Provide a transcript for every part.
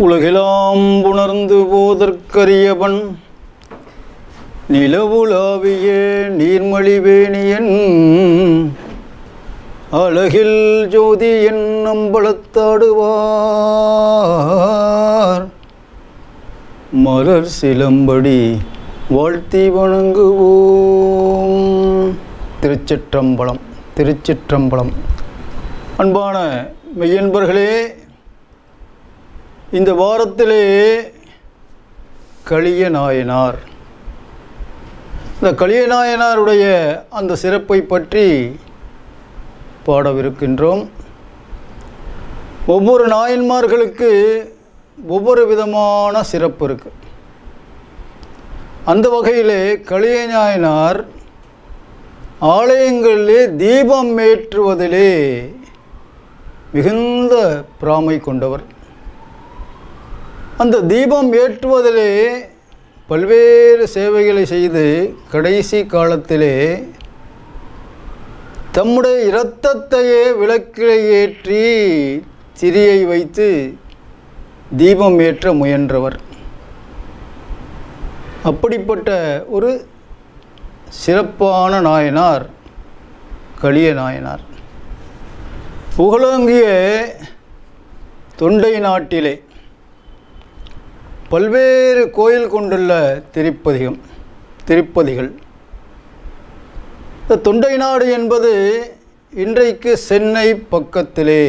உலகெலாம் உணர்ந்து போதற்கரியவன். நிலவுலாவிய நீர்மழிவேணியன் அழகில் ஜோதி என் அம்பலத்தாடுவார் மலர் சிலம்படி வாழ்த்தி வணங்குவோம். திருச்சிற்றம்பலம் திருச்சிற்றம்பலம். அன்பான மெய்யன்பர்களே இந்த வாரத்திலே களிய நாயனார். இந்த களிய நாயனாருடைய அந்த சிறப்பை பற்றி பாடவிருக்கின்றோம். ஒவ்வொரு நாயன்மார்களுக்கு ஒவ்வொரு விதமான சிறப்பு இருக்குது அந்த வகையிலே களிய நாயனார் ஆலயங்களிலே தீபம் ஏற்றுவதிலே மிகுந்த பிராமை கொண்டவர். அந்த தீபம் ஏற்றுவதிலே பல்வேறு சேவைகளை செய்து கடைசி காலத்திலே தம்முடைய இரத்தத்தையே விளக்கிலே ஏற்றி திரியை வைத்து தீபம் ஏற்ற முயன்றவர். அப்படிப்பட்ட ஒரு சிறப்பான நாயனார் களிய நாயனார். புகழோங்கிய தொண்டை நாட்டிலே பல்வேறு கோயில் கொண்டுள்ள திருப்பதிகம் திருப்பதிகள். இந்த தொண்டை நாடு என்பது இன்றைக்கு சென்னை பக்கத்திலே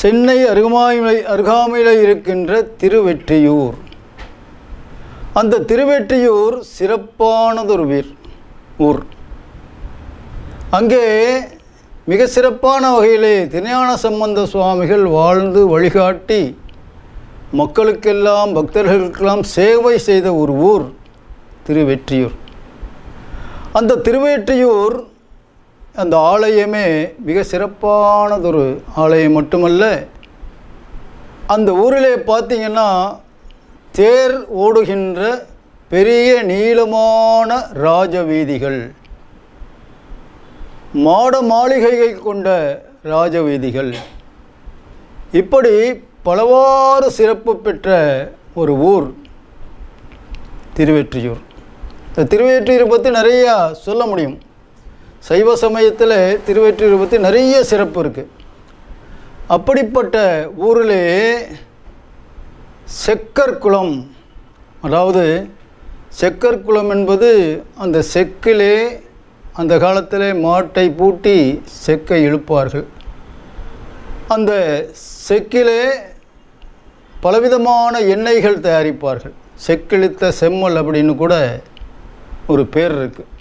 சென்னை அருகாமை அருகாமையில் இருக்கின்ற திருவெற்றியூர். அந்த திருவெற்றியூர் சிறப்பானதொரு வீர் ஊர். அங்கே மிக சிறப்பான வகையிலே திருஞான சம்பந்த சுவாமிகள் வாழ்ந்து வழிகாட்டி மக்களுக்கெல்லாம் பக்தர்களுக்கெல்லாம் சேவை செய்த ஒரு ஊர் திருவெற்றியூர். அந்த திருவெற்றியூர் அந்த ஆலயமே மிக சிறப்பானதொரு ஆலயம் மட்டுமல்ல. அந்த ஊரிலே பார்த்திங்கன்னா தேர் ஓடுகின்ற பெரிய நீளமான ராஜவீதிகள் மாட மாளிகைகள் கொண்ட ராஜவீதிகள். இப்படி பலவாறு சிறப்பு பெற்ற ஒரு ஊர் திருவெற்றியூர். இந்த திருவெற்றியூரை பற்றி நிறையா சொல்ல முடியும். சைவ சமயத்தில் திருவெற்றியூரை பற்றி நிறைய சிறப்பு இருக்குது அப்படிப்பட்ட ஊரிலே செக்கர் குளம் அதாவது செக்கர் குளம் என்பது அந்த செக்கிலே அந்த காலத்தில் மாட்டை பூட்டி செக்கை இழுப்பார்கள். அந்த செக்கிலே பலவிதமான எண்ணெய்கள் தயாரிப்பார்கள். செக்கிழித்த செம்மல் அப்படின்னு கூட ஒரு பேர் இருக்குது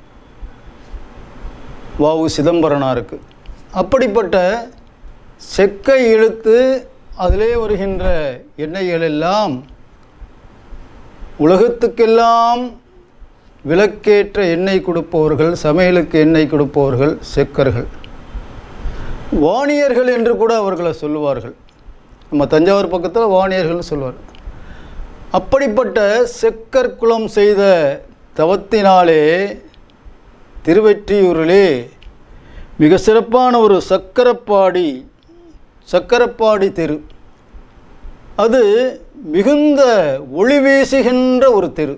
வாவு சிதம்பரனாருக்கு அப்படிப்பட்ட செக்கை இழுத்து அதிலே வருகின்ற எண்ணெய்கள் எல்லாம் உலகத்துக்கெல்லாம் விளக்கேற்ற எண்ணெய் கொடுப்பவர்கள் சமையலுக்கு எண்ணெய் கொடுப்பவர்கள் செக்கர்கள். வாணியர்கள் என்று கூட அவர்களை சொல்லுவார்கள். நம்ம தஞ்சாவூர் பக்கத்தில் வாணியர்கள்னு சொல்லுவார். அப்படிப்பட்ட செக்கற்குளம் செய்த தவத்தினாலே திருவெற்றியூரிலே மிக சிறப்பான ஒரு சக்கரப்பாடி சக்கரப்பாடி தெரு. அது மிகுந்த ஒளி வீசுகின்ற ஒரு தெரு.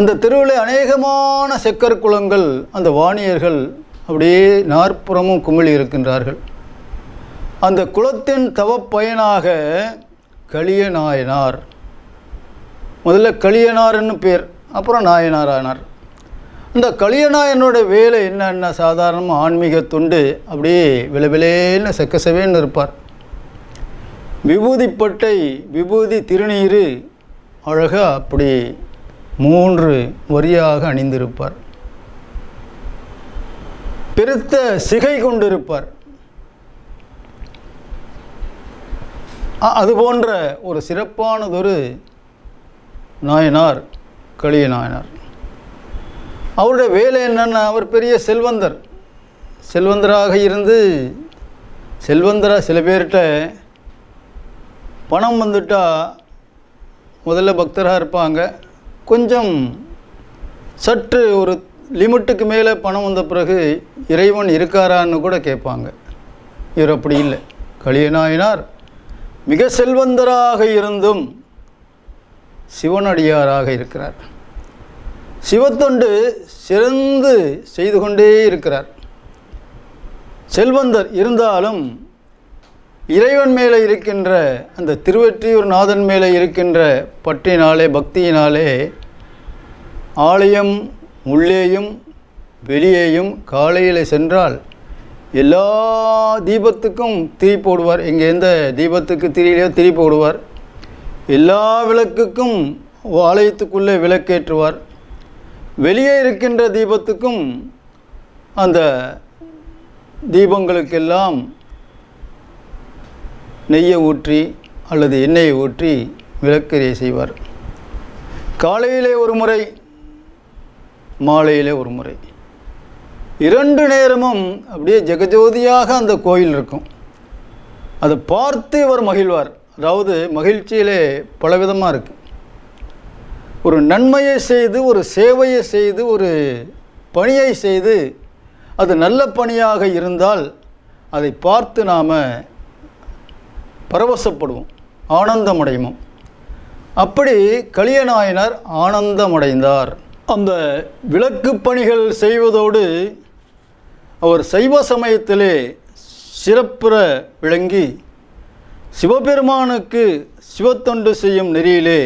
அந்த தெருவில் அநேகமான செக்கர் குளங்கள் அந்த வாணியர்கள் அப்படியே நாற்புறமும் குமிழி இருக்கின்றார்கள். அந்த குலத்தின் தவப்பயனாக களிய நாயனார் முதல்ல களியனார்னு பேர் அப்புறம் நாயனார் ஆனார் இந்த களியநாயனோட வேலை என்னென்ன சாதாரணமாக ஆன்மீக துண்டு அப்படியே விளவிலேன்னு செக்கசவேன்னு இருப்பார். விபூதிப்பட்டை விபூதி திருநீர் அழகாக அப்படி மூன்று வரியாக அணிந்திருப்பார். பெருத்த சிகை கொண்டிருப்பார். அது போன்ற ஒரு சிறப்பானதொரு நாயனார் களிய நாயனார். அவருடைய வேலை என்னென்னா அவர் பெரிய செல்வந்தர். செல்வந்தராக இருந்து செல்வந்தராக சில பேர்கிட்ட பணம் வந்துட்டால் முதல்ல பக்தராக இருப்பாங்க. கொஞ்சம் சற்று ஒரு லிமிட்டுக்கு மேலே பணம் வந்த பிறகு இறைவன் இருக்காரான்னு கூட கேட்பாங்க. இவர் அப்படி இல்லை. களியநாயனார் மிக செல்வந்தராக இருந்தும் சிவனடியாராக இருக்கிறார். சிவத்தொண்டு சிறந்து செய்து கொண்டே இருக்கிறார். செல்வந்தர் இருந்தாலும் இறைவன் மேலே இருக்கின்ற அந்த திருவெற்றியூர் நாதன் மேலே இருக்கின்ற பற்றினாலே பக்தியினாலே ஆலயம் உள்ளேயும் வெளியேயும் காலையில் சென்றால் எல்லா தீபத்துக்கும் திரி போடுவார். இங்கே எந்த தீபத்துக்கு திரியிலையோ திரி போடுவார். எல்லா விளக்குக்கும் ஆலயத்துக்குள்ளே விளக்கேற்றுவார். வெளியே இருக்கின்ற தீபத்துக்கும் அந்த தீபங்களுக்கெல்லாம் நெய்யை ஊற்றி அல்லது எண்ணெயை ஊற்றி விளக்கெரிய செய்வார். காலையிலே ஒரு முறை மாலையிலே ஒரு முறை. இரண்டு நேரமும் அப்படியே ஜெகஜோதியாக அந்த கோயில் இருக்கும். அதை பார்த்து இவர் மகிழ்வார். அதாவது மகிழ்ச்சியிலே பலவிதமாக இருக்குது ஒரு நன்மையை செய்து ஒரு சேவையை செய்து ஒரு பணியை செய்து அது நல்ல பணியாக இருந்தால் அதை பார்த்து நாம் பரவசப்படுவோம். ஆனந்தமடைவோம். அப்படி கலியநாயனர் ஆனந்தமடைந்தார். அந்த விளக்கு பணிகள் செய்வதோடு அவர் சைவ சமயத்திலே சிறப்புற விளங்கி சிவபெருமானுக்கு சிவத்தொண்டு செய்யும் நெறியிலே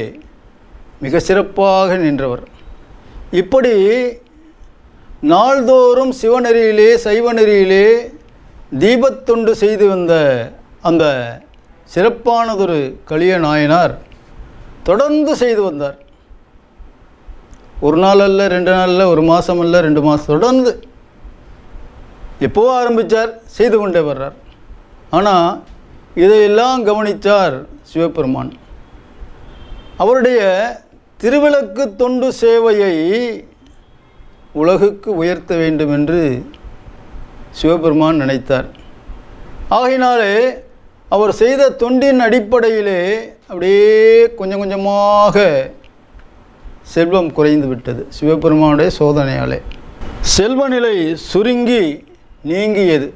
மிக சிறப்பாக நின்றவர். இப்படி நாள்தோறும் சிவநெறியிலே சைவ நெறியிலே தீபத்தொண்டு செய்து வந்த அந்த சிறப்பானதொரு கலிய நாயனார் தொடர்ந்து செய்து வந்தார். ஒரு நாள் அல்ல ரெண்டு நாள் அல்ல ஒரு மாதம் அல்ல ரெண்டு மாதம் தொடர்ந்து எப்போ ஆரம்பித்தார் செய்து கொண்டே வர்றார். ஆனால் இதையெல்லாம் கவனித்தார் சிவபெருமான். அவருடைய திருவிளக்கு தொண்டு சேவையை உலகுக்கு உயர்த்த வேண்டும் என்று சிவபெருமான் நினைத்தார். ஆகையினாலே அவர் செய்த தொண்டின் அடிப்படையிலே அப்படியே கொஞ்சம் கொஞ்சமாக செல்வம் குறைந்து விட்டது சிவபெருமானுடைய சோதனையாலே. செல்வநிலை சுருங்கி நீங்கியது.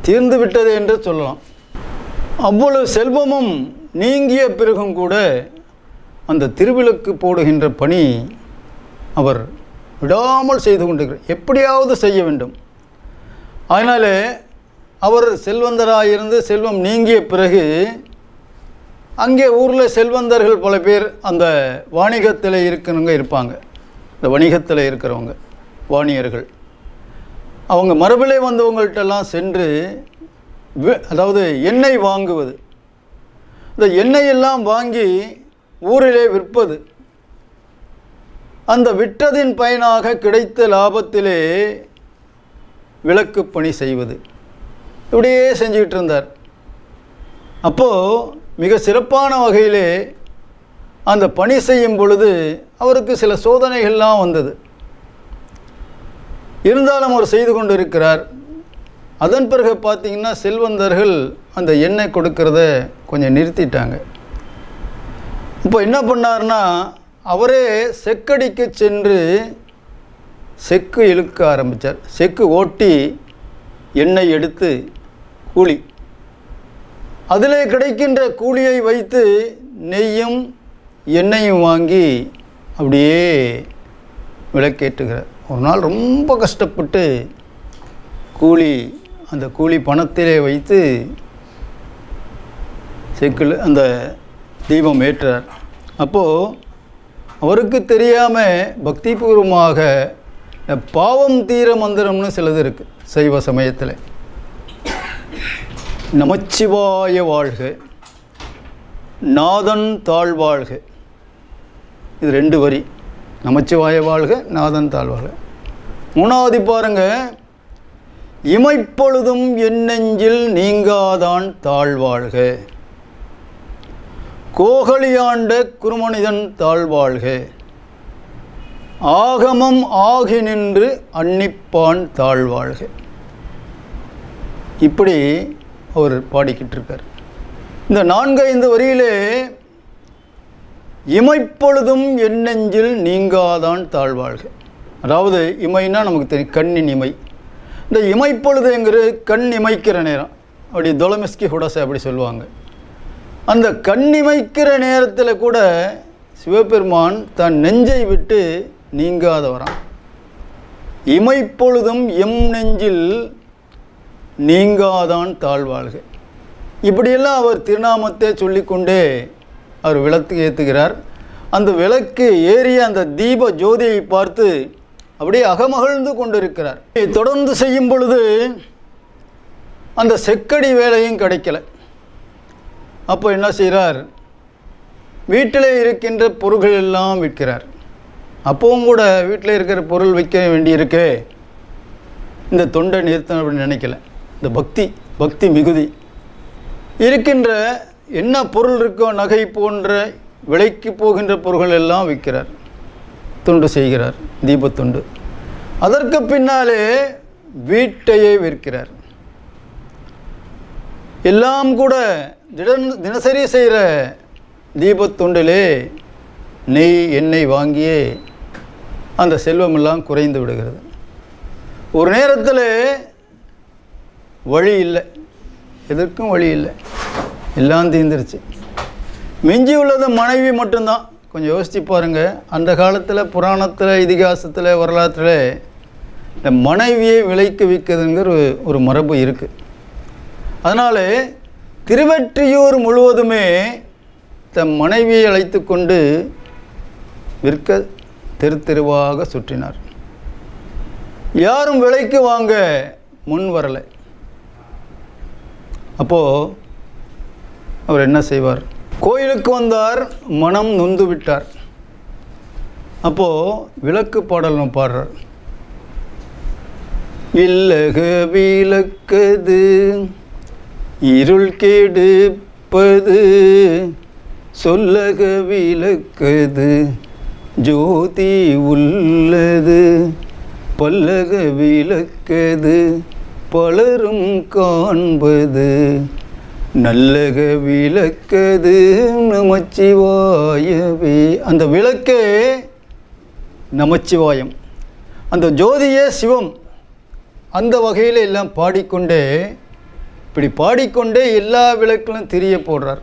தீர்ந்து விட்டது என்று சொல்லலாம். அவ்வளவு செல்வமும் நீங்கிய பிறகும் கூட அந்த திருவிளக்கு போடுகின்ற பணி அவர் விடாமல் செய்து கொண்டிருக்கிறார். எப்படியாவது செய்ய வேண்டும். அதனாலே அவர் செல்வந்தராயிருந்து செல்வம் நீங்கிய பிறகு அங்கே ஊரில் செல்வந்தர்கள் பல பேர் அந்த வாணிகத்தில் இருக்கிறவங்க இருப்பாங்க. இந்த வணிகத்தில் இருக்கிறவங்க வாணியர்கள். அவங்க மரபிலே வந்தவங்கள்ட்டெல்லாம் சென்று வி- அதாவது எண்ணெய் வாங்குவது. இந்த எண்ணெயெல்லாம் வாங்கி ஊரிலே விற்பது. அந்த விற்றதின் பயனாக கிடைத்த லாபத்திலே விளக்கு பணி செய்வது. இப்படியே செஞ்சுக்கிட்டு இருந்தார் அப்போது மிக சிறப்பான வகையிலே அந்த பணி செய்யும் பொழுது அவருக்கு சில சோதனைகள்லாம் வந்தது. இருந்தாலும் அவர் செய்து கொண்டு இருக்கிறார் அதன் பிறகு பார்த்தீங்கன்னா செல்வந்தர்கள் அந்த எண்ணெய் கொடுக்கறத கொஞ்சம் நிறுத்திட்டாங்க. இப்போ என்ன பண்ணார்னா அவரே செக்கடிக்கு சென்று செக்கு இழுக்க ஆரம்பித்தார் செக்கு ஓட்டி எண்ணெய் எடுத்து கூலி. அதிலே கிடைக்கின்ற கூலியை வைத்து நெய்யும் எண்ணெயும் வாங்கி அப்படியே விளக்கேற்றுகிறார். ஒரு நாள் ரொம்ப கஷ்டப்பட்டு கூலி அந்த கூலி பணத்திலே வைத்து செக்கில் அந்த தீபம் ஏற்றார். அப்போது அவருக்கு தெரியாமல் பக்திபூர்வமாக பூர்வமாக பாவம் தீர மந்திரம்னு சிலது இருக்குது சைவ சமயத்தில். நமச்சிவாய வாழ்க நாதன் தாழ்வாழ்க. இது ரெண்டு வரி. நமச்சிவாய வாழ்க நாதன் தாழ்வாழ்க மூணாவது பாருங்க. இமைப்பொழுதும் எண்ணெஞ்சில் நீங்காதான் தாழ்வாழ்க கோகலியாண்ட குருமனிதன் தாழ்வாழ்க ஆகமம் ஆகி நின்று அன்னிப்பான் தாழ்வாழ்க இப்படி அவர் பாடிக்கிட்டு இருக்கார் இந்த நான்கு ஐந்து வரியிலே இமைப்பொழுதும் எண்ணெஞ்சில் நீங்காதான் தாழ்வாழ்க. அதாவது இமைனா நமக்கு தெரியும் கண்ணின் இமை. இந்த இமைப்பொழுதுங்கிறது கண் இமைக்கிற நேரம் அப்படி தொலமிஸ்கி ஹுடசை அப்படி சொல்லுவாங்க. அந்த கண் இமைக்கிற நேரத்தில் கூட சிவபெருமான் தன் நெஞ்சை விட்டு நீங்காதவரான் இமைப்பொழுதும் எம் நெஞ்சில் நீங்காதான் தாழ்வாழ்க. இப்படியெல்லாம் அவர் திருநாமத்தை சொல்லிக்கொண்டே அவர் விளக்கு ஏற்றுகிறார் அந்த விளக்கு ஏறிய அந்த தீப ஜோதியை பார்த்து அப்படியே அகமகிழ்ந்து கொண்டிருக்கிறார். தொடர்ந்து செய்யும் பொழுது அந்த செக்கடி வேலையும் கிடைக்கல. அப்போ என்ன செய்கிறார்? வீட்டில் இருக்கின்ற பொருள்கள் எல்லாம் விற்கிறார். அப்பவும் கூட வீட்டில் இருக்கிற பொருள் விற்க வேண்டியிருக்கு. இந்த தொண்டை நிறுத்தம் அப்படின்னு நினைக்கல. இந்த பக்தி பக்தி மிகுதி. இருக்கின்ற என்ன பொருள் இருக்கோ நகை போன்ற விலைக்கு போகின்ற பொருள்கள் எல்லாம் விற்கிறார். துண்டு செய்கிறார் தீபத்துண்டு. அதற்கு பின்னாலே வீட்டையே விற்கிறார். எல்லாம் கூட திடன் தினசரி செய்கிற தீபத்துண்டிலே நெய் எண்ணெய் வாங்கியே அந்த செல்வமெல்லாம் குறைந்து விடுகிறது. ஒரு நேரத்தில் வழி இல்லை. எதற்கும் வழி இல்லை. எல்லாம் தீர்ந்துருச்சு. மிஞ்சி உள்ளது மனைவி மட்டும்தான். கொஞ்சம் யோசித்து பாருங்கள் அந்த காலத்தில் புராணத்தில் இதிகாசத்தில் வரலாற்றில் இந்த மனைவியை விலைக்கு விற்கிறதுங்கிற ஒரு ஒரு மரபு இருக்குது அதனால் திருவெற்றியூர் முழுவதுமே தன் மனைவியை அழைத்து கொண்டு விற்க தெரு தெருவாக சுற்றினார். யாரும் விலைக்கு வாங்க முன் வரலை. அப்போது அவர் என்ன செய்வார்? கோயிலுக்கு வந்தார் மனம் நொந்து விட்டார். அப்போது விளக்கு பாடல் பாடுறார். இல்லக விளக்கது இருள் கெடுப்பது சொல்லக விளக்கது ஜோதி உள்ளது பல்லக விளக்கது பலரும் காண்பது நல்லக விளக்கது நமச்சிவாயவே. அந்த விளக்கே நமச்சிவாயம். அந்த ஜோதியே சிவம் அந்த வகையில் எல்லாம் பாடிக்கொண்டே இப்படி பாடிக்கொண்டே எல்லா விளக்கிலும் திரிய போடுறார்.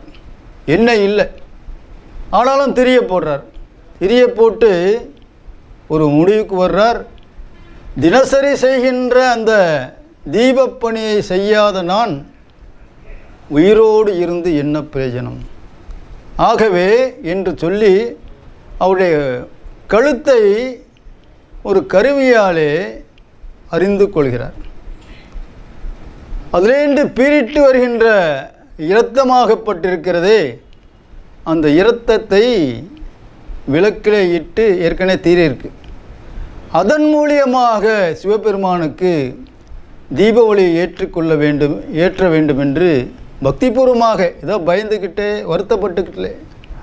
என்ன இல்லை. ஆனாலும் திரிய போடுறார். திரிய போட்டு ஒரு முடிவுக்கு வர்றார். தினசரி செய்கின்ற அந்த தீபப்பணியை செய்யாத நான் உயிரோடு இருந்து என்ன பிரயோஜனம்? ஆகவே என்று சொல்லி அவருடைய கழுத்தை ஒரு கருவியாலே அறிந்து கொள்கிறார். அதிலேண்டு பீரிட்டு வருகின்ற இரத்தமாகப்பட்டிருக்கிறதே அந்த இரத்தத்தை விளக்கிலே இட்டு ஏற்கனவே தீரிருக்கு அதன் மூலியமாக சிவபெருமானுக்கு தீபாவளியை ஏற்றுக்கொள்ள வேண்டும் ஏற்ற வேண்டும் என்று பக்திபூர்வமாக ஏதோ பயந்துக்கிட்டே வருத்தப்பட்டுக்கிட்டே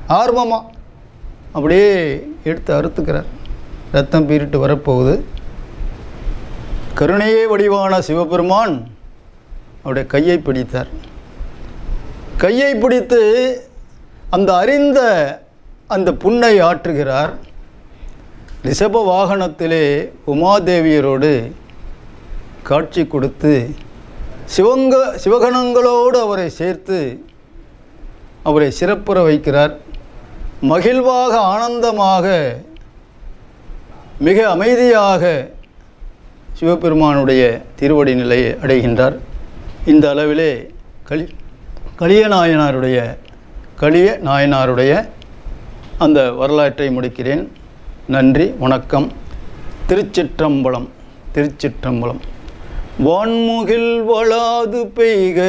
ஆர்வமாக அப்படியே எடுத்து அறுத்துக்கிறார். ரத்தம் பீரிட்டு வரப்போகுது. கருணையே வடிவான சிவபெருமான் அவருடைய கையை பிடித்தார். கையை பிடித்து அந்த அறிந்த அந்த புண்ணை ஆற்றுகிறார். ரிஷப வாகனத்திலே உமாதேவியரோடு காட்சி கொடுத்து சிவங்க சிவகணங்களோடு அவரை சேர்த்து அவரை சிறப்புற வைக்கிறார். மகிழ்வாக ஆனந்தமாக மிக அமைதியாக சிவபெருமானுடைய திருவடி நிலையை அடைகின்றார். இந்த அளவிலே களி களிய நாயனாருடைய களிய நாயனாருடைய அந்த வரலாற்றை முடிக்கிறேன். நன்றி வணக்கம். திருச்சிற்றம்பலம் திருச்சிற்றம்பலம். வான்முகில் வளாது பெய்க.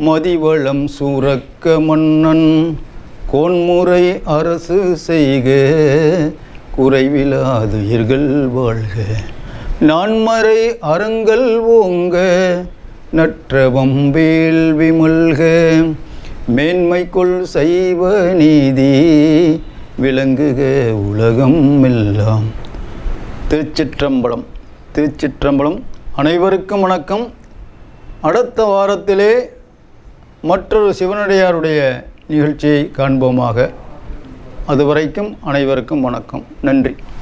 மதிவளம் சூரக்க மன்னன் கோன்முறை அரசு செய்க. குறைவிலாதுயிர்கள் வாழ்க. நான்மறை அறங்கள் ஓங்க நற்றவம் வேள்வி மல்க மேன்மைக்குள் சைவ நீதி விளங்குக உலகம் எல்லாம். திருச்சிற்றம்பலம் திருச்சிற்றம்பலம் அனைவருக்கும் வணக்கம். அடுத்த வாரத்திலே மற்றொரு சிவனடியாருடைய நிகழ்ச்சியை காண்போமாக. அதுவரைக்கும் அனைவருக்கும் வணக்கம். நன்றி.